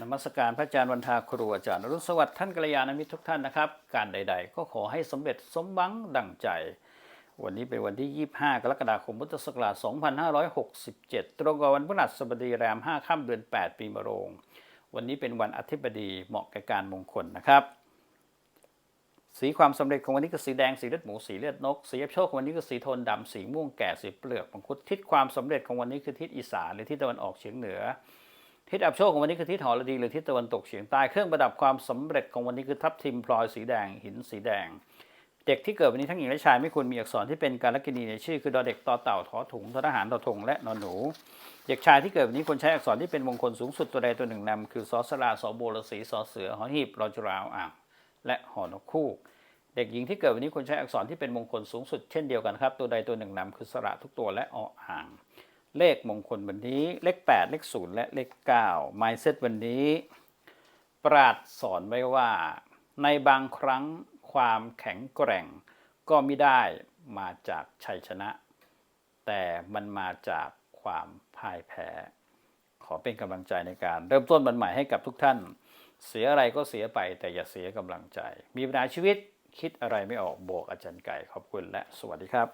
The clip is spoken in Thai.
นมัสการพระอาจารย์วันทาครูอาจารย์อรุณสวัสดิ์ท่านกัลยาณมิตรทุกท่านนะครับ การใด ๆ ก็ขอให้สำเร็จสมหวังดั่งใจ วันนี้เป็นวันที่ 25 กรกฎาคมพุทธศักราช 2567 ตรงกับวันพฤหัสบดีแรม 5 ค่ำเดือน 8 ปีมะโรง วันนี้เป็นวันอาทิตย์บดีเหมาะแก่การมงคลนะครับ สีความสำเร็จของวันนี้คือสีแดงสีเลือดหมูสีเลือดนก สีโชคของวันนี้คือสีโทนดำสีม่วงแก่สีเปลือกมังคุดทิศความสำเร็จของวันนี้คือทิศอีสานหรือทิศตะวันออกเฉียงเหนือ ทิศอับโชคของวันนี้คือทิศหอระดีหรือทิศตะวันตกเฉียงใต้เครื่องประดับความสำเร็จของวันนี้คือทับทิมพลอยสีแดงหินสีแดง เด็กที่เกิดวันนี้ทั้งหญิงและชายไม่ควรมีอักษรที่เป็นการลกินีในชื่อคือดอเด็กต่อเต่าทอถุงทอทหารทอทงและนอนหนู เด็กชายที่เกิดวันนี้ควรใช้อักษรที่เป็นมงคลสูงสุดตัวใดตัวหนึ่งนำคือสอสลาสอโบรสีสอเสือหอหีบรอจราวอ่างและหอนกคู่เด็กหญิงที่เกิดวันนี้ควรใช้อักษรที่เป็นมงคลสูงสุดเช่นเดียวกันครับตัวใดตัวหนึ่งนำคือสระทุกตัวและออ่าง เลขมงคลวันนี้ เลข 8 เลข 0 และเลข 9 m i n d s e t วันนี้ ปราดสอนไว้ว่า ในบางครั้งความแข็งแกร่ง ก็ไม่ได้มาจากชัยชนะ แต่มันมาจากความพ่ายแพ้ ขอเป็นกำลังใจในการ เริ่มต้นวันใหม่ให้กับทุกท่าน เสียอะไรก็เสียไปแต่อย่าเสียกำลังใจ มีปัญหาชีวิตคิดอะไรไม่ออกโบกอาจารย์ไก่ขอบคุณและสวัสดีครับ